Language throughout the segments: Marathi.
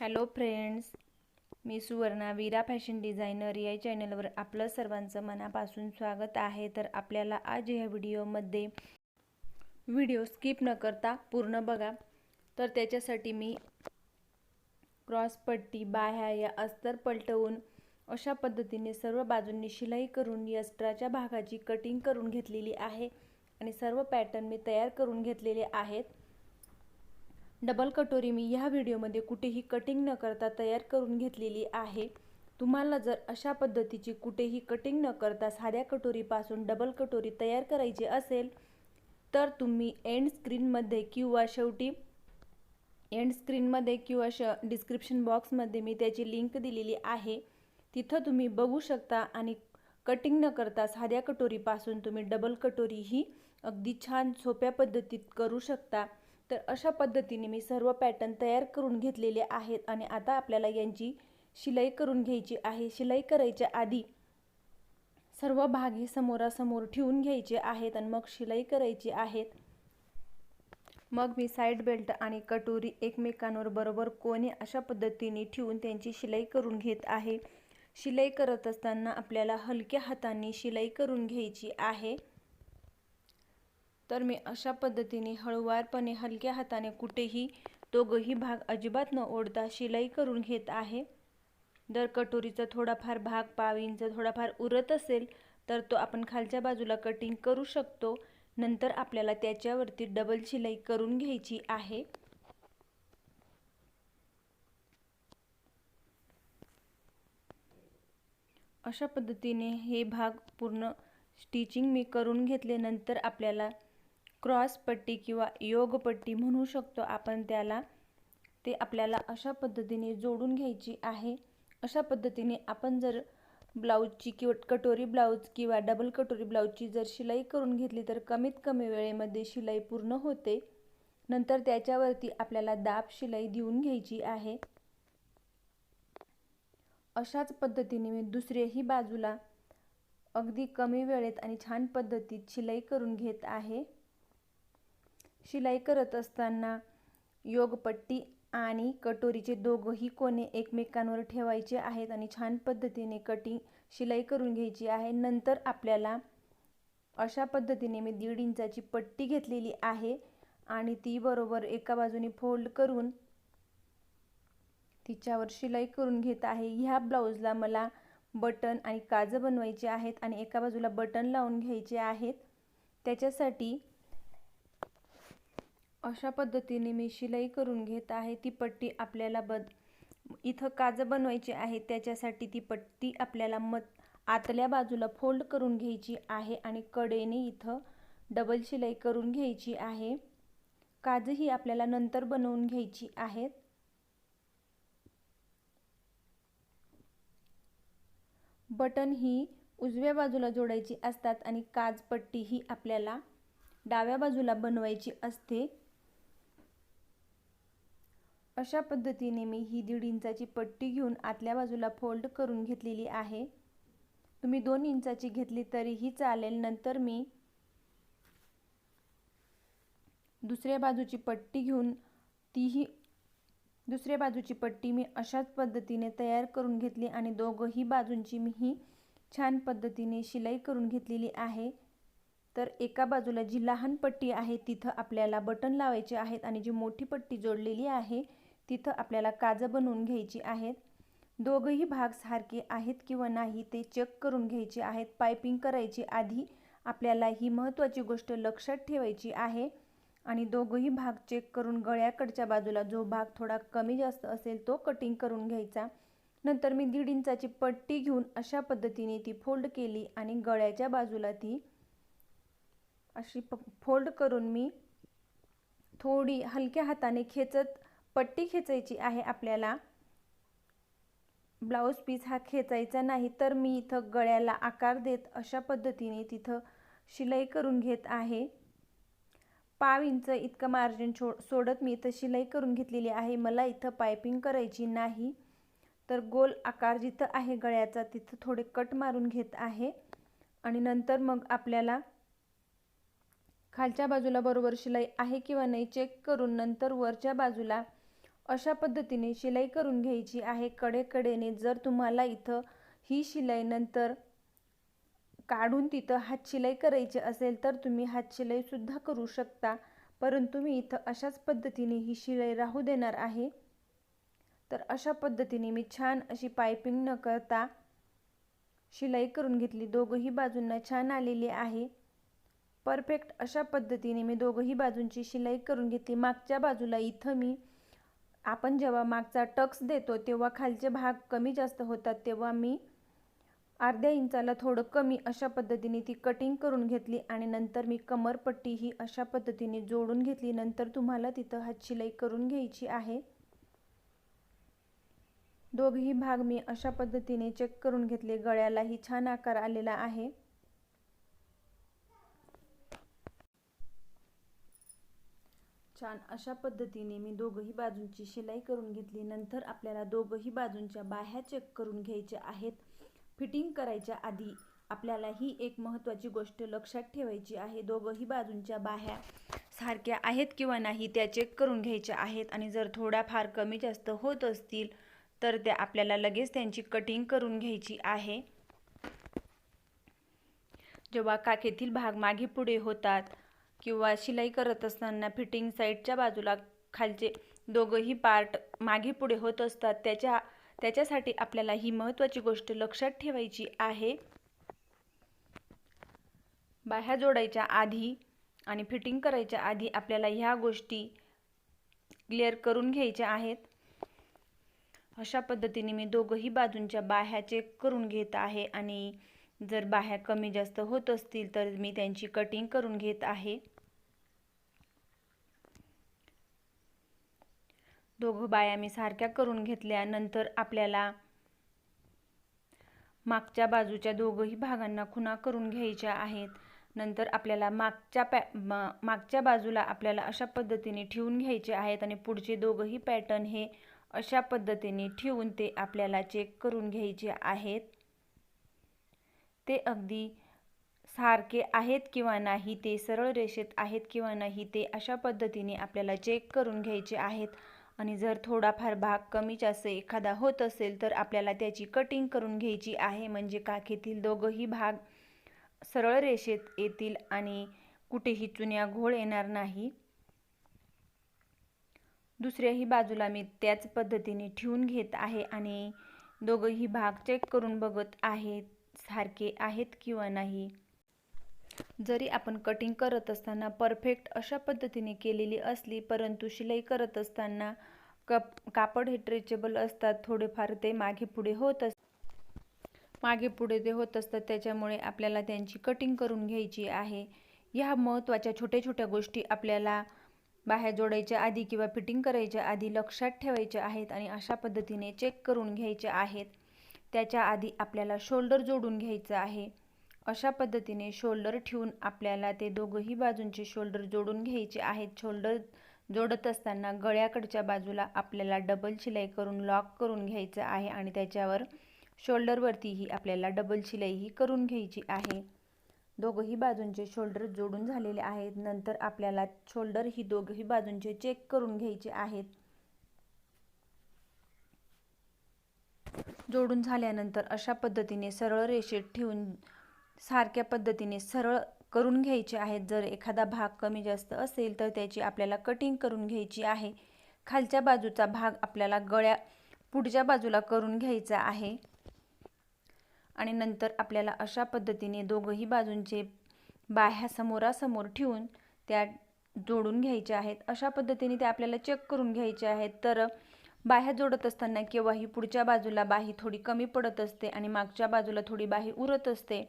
हॅलो फ्रेंड्स मी सुवर्णा वीरा फॅशन डिझायनर या चॅनलवर आपलं सर्वांचं मनापासून स्वागत आहे. तर आपल्याला आज ह्या व्हिडिओमध्ये व्हिडिओ स्किप न करता पूर्ण बघा. तर त्याच्यासाठी मी क्रॉस पट्टी बाह्या या अस्तर पलटवून अशा पद्धतीने सर्व बाजूंनी शिलाई करून यस्ट्राच्या भागाची कटिंग करून घेतलेली आहे. आणि सर्व पॅटर्न मी तयार करून घेतलेले आहेत. डबल कटोरी मी ह्या व्हिडिओमध्ये कुठेही कटिंग न करता तयार करून घेतलेली आहे. तुम्हाला जर अशा पद्धतीची कुठेही कटिंग न करता साध्या कटोरीपासून डबल कटोरी तयार करायची असेल तर तुम्ही एंड स्क्रीनमध्ये किंवा शेवटी एंड स्क्रीनमध्ये किंवा श डिस्क्रिप्शन बॉक्समध्ये मी त्याची लिंक दिलेली आहे. तिथं तुम्ही बघू शकता आणि कटिंग न करता साध्या कटोरीपासून तुम्ही डबल कटोरी ही अगदी छान सोप्या पद्धतीत करू शकता. तर अशा पद्धतीने मी सर्व पॅटर्न तयार करून घेतलेले आहेत आणि आता आपल्याला यांची शिलाई करून घ्यायची आहे. शिलाई करायच्या आधी सर्व भाग हे समोरासमोर ठेवून घ्यायचे आहेत आणि मग शिलाई करायची आहेत. मग मी साईड बेल्ट आणि कटोरी एकमेकांवर बरोबर कोणे अशा पद्धतीने ठेवून त्यांची शिलाई करून घेत आहे. शिलाई करत असताना आपल्याला हलक्या हाताने शिलाई करून घ्यायची आहे. तर मी अशा पद्धतीने हळूवारपणे हलक्या हाताने कुठेही दोघंही भाग अजिबात न ओढता शिलाई करून घेत आहे. जर कटोरीचा थोडाफार भाग पावींचा थोडाफार उरत असेल तर तो आपण खालच्या बाजूला कटिंग करू शकतो. नंतर आपल्याला त्याच्यावरती डबल शिलाई करून घ्यायची आहे. अशा पद्धतीने हे भाग पूर्ण स्टिचिंग मी करून घेतल्यानंतर आपल्याला क्रॉस पट्टी किंवा योगपट्टी म्हणू शकतो. आपण त्याला ते आपल्याला अशा पद्धतीने जोडून घ्यायची आहे. अशा पद्धतीने आपण जर ब्लाऊजची किंवा कटोरी ब्लाऊज किंवा डबल कटोरी ब्लाऊजची जर शिलाई करून घेतली तर कमीत कमी वेळेमध्ये शिलाई पूर्ण होते. नंतर त्याच्यावरती आपल्याला दाब शिलाई देऊन घ्यायची आहे. अशाच पद्धतीने मी दुसऱ्याही बाजूला अगदी कमी वेळेत आणि छान पद्धतीत शिलाई करून घेत आहे. शिलाई करत असताना योगपट्टी आणि कटोरीचे दोघंही कोणे एकमेकांवर ठेवायचे आहेत आणि छान पद्धतीने कटिंग शिलाई करून घ्यायची आहे. नंतर आपल्याला अशा पद्धतीने मी दीड इंचाची पट्टी घेतलेली आहे आणि ती बरोबर एका बाजूने फोल्ड करून तिच्यावर शिलाई करून घेत आहे. ह्या ब्लाऊजला मला बटन आणि काजं बनवायचे आहेत आणि एका बाजूला बटन लावून घ्यायचे आहेत. त्याच्यासाठी अशा पद्धतीने मी शिलाई करून घेत आहे. ती पट्टी आपल्याला बद इथं काजं बनवायची आहे. त्याच्यासाठी ती पट्टी आपल्याला मत आतल्या बाजूला फोल्ड करून घ्यायची आहे आणि कडेने इथं डबल शिलाई करून घ्यायची आहे. काजं ही आपल्याला नंतर बनवून घ्यायची आहेत. बटन ही उजव्या बाजूला जोडायची असतात आणि काजपट्टी ही आपल्याला डाव्या बाजूला बनवायची असते. अशा पद्धतीने मी ही दीड इंचाची पट्टी घेऊन आतल्या बाजूला फोल्ड करून घेतलेली आहे. तुम्ही दोन इंचाची घेतली तरीही चालेल. नंतर मी दुसऱ्या बाजूची पट्टी घेऊन तीही दुसऱ्या बाजूची पट्टी मी अशाच पद्धतीने तयार करून घेतली आणि दोघंही बाजूंची मी ही छान पद्धतीने शिलाई करून घेतलेली आहे. तर एका बाजूला जी लहान पट्टी आहे तिथं आपल्याला बटन लावायचे आहेत आणि जी मोठी पट्टी जोडलेली आहे तिथं आपल्याला काजं बनवून घ्यायची आहेत. दोघंही भाग सारखे आहेत किंवा नाही ते चेक करून घ्यायचे आहेत. पायपिंग करायची आधी आपल्याला ही महत्त्वाची गोष्ट लक्षात ठेवायची आहे. आणि दोघंही भाग चेक करून गळ्याकडच्या बाजूला जो भाग थोडा कमी जास्त असेल तो कटिंग करून घ्यायचा. नंतर मी दीड इंचाची पट्टी घेऊन अशा पद्धतीने ती फोल्ड केली आणि गळ्याच्या बाजूला ती अशी प फोल्ड करून मी थोडी हलक्या हाताने खेचत पट्टी खेचायची आहे आपल्याला. ब्लाऊज पीस हा खेचायचा नाही तर मी इथं गळ्याला आकार देत अशा पद्धतीने तिथं शिलाई करून घेत आहे. पाव इंच इतकं मार्जिन छो सोडत मी इथं शिलाई करून घेतलेली आहे. मला इथं पायपिंग करायची नाही. तर गोल आकार जिथं आहे गळ्याचा तिथं थोडे कट मारून घेत आहे. आणि नंतर मग आपल्याला खालच्या बाजूला बरोबर शिलाई आहे किंवा नाही चेक करून नंतर वरच्या बाजूला अशा पद्धतीने शिलाई करून घ्यायची आहे कडेकडेने. जर तुम्हाला इथं ही शिलाई नंतर काढून तिथं हात शिलाई करायची असेल तर तुम्ही हात शिलाईसुद्धा करू शकता. परंतु मी इथं अशाच पद्धतीने ही शिलाई राहू देणार आहे. तर अशा पद्धतीने मी छान अशी पायपिंग न करता शिलाई करून घेतली. दोघंही बाजूंना छान आलेली आहे. परफेक्ट अशा पद्धतीने मी दोघंही बाजूंची शिलाई करून घेतली. मागच्या बाजूला इथं मी आपण जेव्हा मागचा टक्स देतो तेव्हा खालचे भाग कमी जास्त होतात तेव्हा मी अर्ध्या इंचाला थोडं कमी अशा पद्धतीने ती कटिंग करून घेतली आणि नंतर मी कमरपट्टी ही अशा पद्धतीने जोडून घेतली. नंतर तुम्हाला तिथं हातशिलाई करून घ्यायची आहे. दोघेही भाग मी अशा पद्धतीने चेक करून घेतले. गळ्यालाही छान आकार आलेला आहे. छान अशा पद्धतीने मी दोघंही बाजूंची शिलाई करून घेतली. नंतर आपल्याला दोघंही बाजूंच्या बाह्या चेक करून घ्यायच्या आहेत. फिटिंग करायच्या आधी आपल्याला ही एक महत्त्वाची गोष्ट लक्षात ठेवायची आहे. दोघंही बाजूंच्या बाह्या सारख्या आहेत किंवा नाही त्या चेक करून घ्यायच्या आहेत. आणि जर थोड्याफार कमी जास्त होत असतील तर त्या आपल्याला लगेच त्यांची कटिंग करून घ्यायची आहे. जेव्हा काखेतील भाग मागे पुढे होतात किंवा शिलाई करत असताना फिटिंग साईडच्या बाजूला खालचे दोघंही पार्ट मागे पुढे होत असतात. त्याच्या त्याच्यासाठी आपल्याला ही महत्त्वाची गोष्ट लक्षात ठेवायची आहे. बाह्या जोडायच्या आधी आणि फिटिंग करायच्या आधी आपल्याला ह्या गोष्टी क्लिअर करून घ्यायच्या आहेत. अशा पद्धतीने मी दोघंही बाजूंच्या बाह्या चेक करून घेत आहे आणि जर बाह्या कमी जास्त होत असतील तर मी त्यांची कटिंग करून घेत आहे. दोघं बाया मी सारख्या करून घेतल्यानंतर आपल्याला मागच्या बाजूच्या दोघंही भागांना खुणा करून घ्यायच्या आहेत. नंतर आपल्याला मागच्या पॅ मागच्या बाजूला आपल्याला अशा पद्धतीने ठेवून घ्यायचे आहेत आणि पुढचे दोघंही पॅटर्न हे अशा पद्धतीने ठेवून ते आपल्याला चेक करून घ्यायचे आहेत. ते अगदी सारखे आहेत किंवा नाही ते सरळ रेषेत आहेत किंवा नाही ते अशा पद्धतीने आपल्याला चेक करून घ्यायचे आहेत. आणि जर थोडाफार भाग कमी जास्त एखादा होत असेल तर आपल्याला त्याची कटिंग करून घ्यायची आहे. म्हणजे काखेतील दोघंही भाग सरळ रेषेत येतील आणि कुठेही चुन्या घोळ येणार नाही. दुसऱ्याही बाजूला मी त्याच पद्धतीने ठेवून घेत आहे आणि दोघंही भाग चेक करून बघत आहेत सारखे आहेत किंवा नाही? जरी आपण कटिंग करत असताना परफेक्ट अशा पद्धतीने केलेली असली परंतु शिलाई करत असताना कप कापड हे ट्रेचेबल असतात थोडेफार ते मागे पुढे होत असतात मागे पुढे ते होत असतात त्याच्यामुळे आपल्याला त्यांची कटिंग करून घ्यायची आहे. ह्या महत्त्वाच्या छोट्या छोट्या गोष्टी आपल्याला बाहेर जोडायच्या आधी किंवा फिटिंग करायच्या आधी लक्षात ठेवायच्या आहेत आणि अशा पद्धतीने चेक करून घ्यायच्या आहेत. त्याच्या आधी आपल्याला शोल्डर जोडून घ्यायचं आहे. अशा पद्धतीने शोल्डर ठेवून आपल्याला ते दोघंही बाजूंचे शोल्डर जोडून घ्यायचे आहेत. शोल्डर जोडत असताना गळ्याकडच्या बाजूला आपल्याला डबल शिलाई करून लॉक करून घ्यायचं आहे आणि त्याच्यावर शोल्डरवरतीही आपल्याला डबल शिलाईही करून घ्यायची आहे. दोघंही बाजूंचे शोल्डर जोडून झालेले आहेत. नंतर आपल्याला शोल्डर ही दोघंही बाजूंचे चेक करून घ्यायचे आहेत. जोडून झाल्यानंतर अशा पद्धतीने सरळ रेषेत ठेवून सारख्या पद्धतीने सरळ करून घ्यायचे आहेत. जर एखादा भाग कमी जास्त असेल तर त्याची आपल्याला कटिंग करून घ्यायची आहे. खालच्या बाजूचा भाग आपल्याला गळ्या पुढच्या बाजूला करून घ्यायचा आहे. आणि नंतर आपल्याला अशा पद्धतीने दोघंही बाजूंचे बाह्या समोरासमोर ठेवून त्या जोडून घ्यायच्या आहेत. अशा पद्धतीने ते आपल्याला चेक करून घ्यायचे आहेत. तर बाह्या जोडत असताना केव्हाही पुढच्या बाजूला बाही थोडी कमी पडत असते आणि मागच्या बाजूला थोडी बाही उरत असते.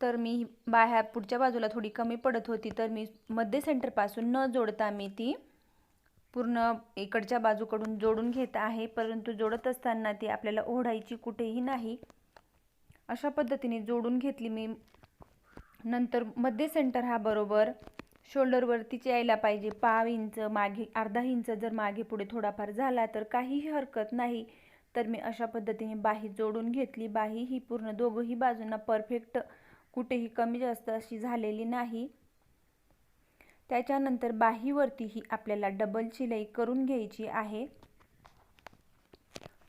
तर मी बाह्या पुढच्या बाजूला थोडी कमी पडत होती तर मी मध्य सेंटरपासून न जोडता मी ती पूर्ण इकडच्या बाजूकडून जोडून घेत आहे. परंतु जोडत असताना ती आपल्याला ओढायची कुठेही नाही. अशा पद्धतीने जोडून घेतली मी. नंतर मध्य सेंटर हा बरोबर शोल्डरवरतीच यायला पाहिजे. पाव इंच मागे अर्धा इंच जर मागे पुढे थोडाफार झाला तर काहीही हरकत नाही. तर मी अशा पद्धतीने बाही जोडून घेतली. बाही ही पूर्ण दोघंही बाजूंना परफेक्ट कुठेही कमी जास्त अशी झालेली नाही. त्याच्यानंतर बाहीवरतीही आपल्याला डबल शिलाई करून घ्यायची आहे.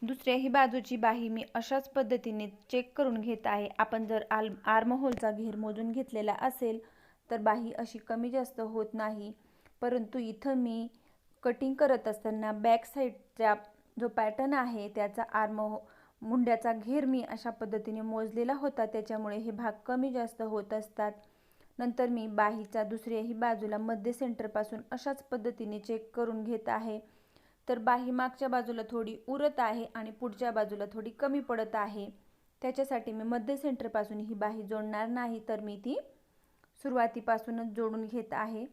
दुसऱ्याही बाजूची बाही मी अशाच पद्धतीने चेक करून घेत आहे. आपण जर आल आर्महोलचा घेर मोजून घेतलेला असेल तर बाही अशी कमी जास्त होत नाही. परंतु इथं मी कटिंग करत असताना बॅक साईडचा जो पॅटर्न आहे त्याचा आर्म हो, मुंड्याचा घेर मी अशा पद्धतीने मोजलेला होता. त्याच्यामुळे हे भाग कमी जास्त होत असतात. नंतर मी बाहीचा दुसऱ्याही बाजूला मध्य सेंटरपासून अशाच पद्धतीने चेक करून घेत आहे. तर बाही मागच्या बाजूला थोडी उरत आहे आणि पुढच्या बाजूला थोडी कमी पडत आहे. त्याच्यासाठी मी मध्य सेंटरपासून ही बाही जोडणार नाही. तर मी ती सुरुवातीपासूनच जोडून घेत आहे.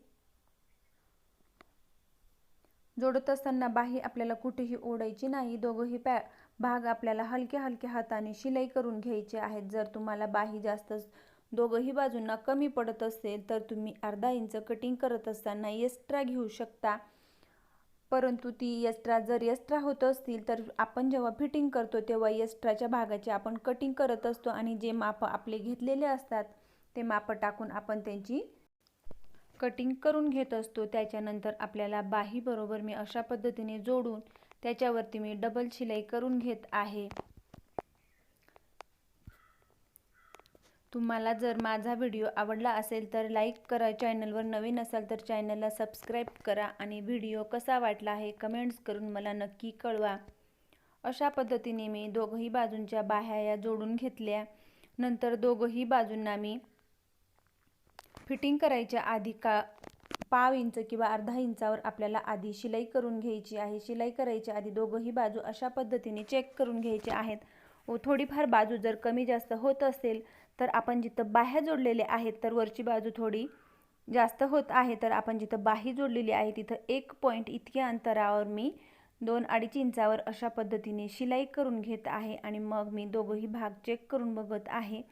जोडत असताना बाही आपल्याला कुठेही ओढायची नाही. दोघंही पॅ भाग आपल्याला हलक्या हलक्या हाताने शिलाई करून घ्यायचे आहेत. जर तुम्हाला बाही जास्त दोघंही बाजूंना कमी पडत असेल तर तुम्ही अर्धा इंच कटिंग करत असताना एक्स्ट्रा घेऊ शकता. परंतु ती एक्स्ट्रा जर एक्स्ट्रा होत असतील तर आपण जेव्हा फिटिंग करतो तेव्हा एक्स्ट्राच्या भागाचे आपण कटिंग करत असतो आणि जे माप आपले घेतलेले असतात ते माप टाकून आपण त्यांची कटिंग करून घेत असतो. त्याच्यानंतर आपल्याला बाहीबरोबर मी अशा पद्धतीने जोडून त्याच्यावरती मी डबल शिलाई करून घेत आहे. तुम्हाला जर माझा व्हिडिओ आवडला असेल तर लाईक करा. चॅनलवर नवीन असाल तर चॅनलला सबस्क्राईब करा आणि व्हिडिओ कसा वाटला आहे कमेंट्स करून मला नक्की कळवा. अशा पद्धतीने मी दोघंही बाजूंच्या बाह्या या जोडून घेतल्या. नंतर दोघंही बाजूंना मी फिटिंग करायच्या आधी का पाव इंच किंवा अर्धा इंचावर आपल्याला आधी शिलाई करून घ्यायची आहे. शिलाई करायच्या आधी दोघंही बाजू अशा पद्धतीने चेक करून घ्यायचे आहेत. व थोडीफार बाजू जर कमी जास्त होत असेल तर आपण जिथं बाह्या जोडलेले आहेत तर वरची बाजू थोडी जास्त होत आहे. तर आपण जिथं बाही जोडलेली आहे तिथं एक पॉईंट इतक्या अंतरावर मी दोन अडीच इंचावर अशा पद्धतीने शिलाई करून घेत आहे. आणि मग मी दोघंही भाग चेक करून बघत आहे.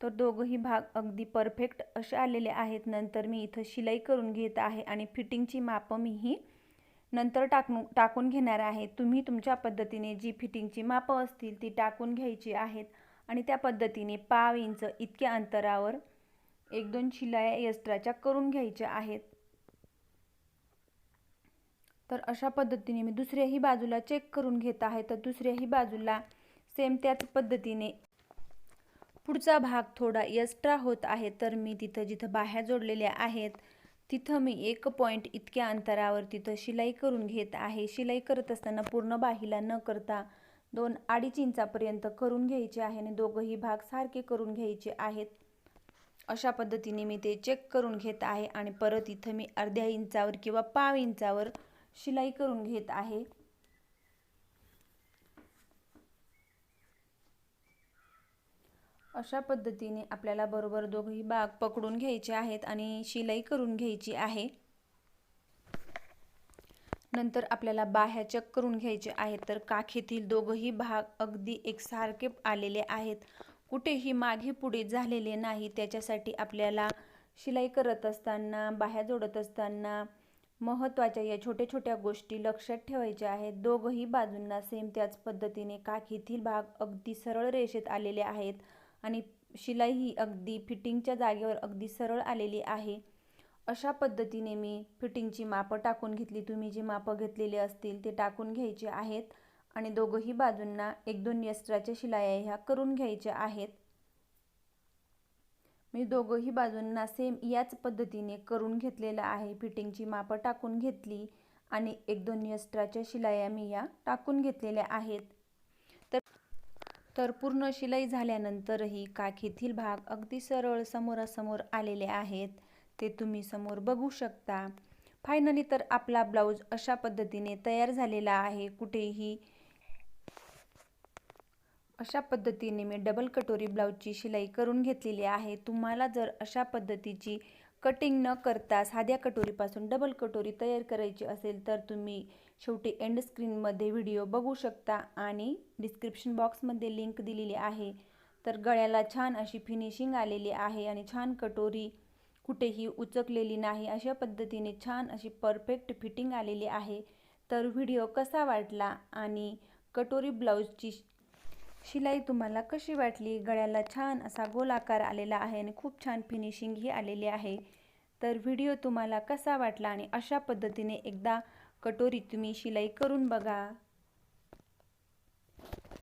तर दोघंही भाग अगदी परफेक्ट असे आलेले आहेत. नंतर मी इथं शिलाई करून घेत आहे आणि फिटिंगची मापं मीही नंतर टाकून टाकून घेणार आहे. तुम्ही तुमच्या पद्धतीने जी फिटिंगची मापं असतील ती टाकून घ्यायची आहेत आणि त्या पद्धतीने पाव इंच इतक्या अंतरावर एक दोन शिलाया एक्स्ट्राच्या करून घ्यायच्या आहेत. तर अशा पद्धतीने मी दुसऱ्याही बाजूला चेक करून घेत आहे. तर दुसऱ्याही बाजूला सेम त्याच पद्धतीने पुढचा भाग थोडा एक्स्ट्रा होत आहे तर मी तिथं जिथं बाह्या जोडलेल्या आहेत तिथं मी एक पॉईंट इतक्या अंतरावर तिथं शिलाई करून घेत आहे. शिलाई करत असताना पूर्ण बाहीला न करता दोन अडीच इंचापर्यंत करून घ्यायचे आहे आणि दोघंही भाग सारखे करून घ्यायचे आहेत. अशा पद्धतीने मी ते चेक करून घेत आहे आणि परत इथं मी अर्ध्या इंचावर किंवा पाव इंचावर शिलाई करून घेत आहे. अशा पद्धतीने आपल्याला बरोबर दोघंही भाग पकडून घ्यायचे आहेत आणि शिलाई करून घ्यायची आहे. नंतर आपल्याला बाह्या चक करून घ्यायचे आहेत. तर काखेतील दोघंही भाग अगदी एकसारखे आलेले आहेत. कुठेही मागे पुढे झालेले नाही. त्याच्यासाठी आपल्याला शिलाई करत असताना बाह्या जोडत असताना महत्त्वाच्या या छोट्या छोट्या गोष्टी लक्षात ठेवायच्या आहेत. दोघंही बाजूंना सेम त्याच पद्धतीने काखेतील भाग अगदी सरळ रेषेत आलेले आहेत. आणि शिलाई ही अगदी फिटिंगच्या जागेवर अगदी सरळ आलेली आहे. अशा पद्धतीने मी फिटिंगची मापं टाकून घेतली. तुम्ही जी मापं घेतलेली असतील ते टाकून घ्यायचे आहेत आणि दोघंही बाजूंना एक दोन यस्त्राच्या शिलाया ह्या करून घ्यायच्या आहेत. मी दोघंही बाजूंना सेम याच पद्धतीने करून घेतलेलं आहे. फिटिंगची मापं टाकून घेतली आणि एक दोन यस्त्राच्या शिलाया मी या टाकून घेतलेल्या आहेत. तर तर पूर्ण शिलाई झाल्यानंतरही काखेतील भाग अगदी सरळ समोरासमोर आलेले आहेत. ते तुम्ही समोर बघू शकता. फायनली तर आपला ब्लाऊज अशा पद्धतीने तयार झालेला आहे. कुठेही अशा पद्धतीने मी डबल कटोरी ब्लाऊजची शिलाई करून घेतलेली आहे. तुम्हाला जर अशा पद्धतीची कटिंग न करता साध्या कटोरीपासून डबल कटोरी तयार करायची असेल तर तुम्ही शेवटी एंड स्क्रीनमध्ये व्हिडिओ बघू शकता आणि डिस्क्रिप्शन बॉक्समध्ये लिंक दिलेली आहे. तर गळ्याला छान अशी फिनिशिंग आलेली आहे आणि छान कटोरी कुठेही उचकलेली नाही. अशा पद्धतीने छान अशी परफेक्ट फिटिंग आलेली आहे. तर व्हिडिओ कसा वाटला आणि कटोरी ब्लाऊजची शिलाई तुम्हाला कशी वाटली? गळ्याला छान असा गोलाकार आलेला आहे आणि खूप छान फिनिशिंगही आलेली आहे. तर व्हिडिओ तुम्हाला कसा वाटला आणि अशा पद्धतीने एकदा कटोरी तुम्ही शिलाई करून बघा.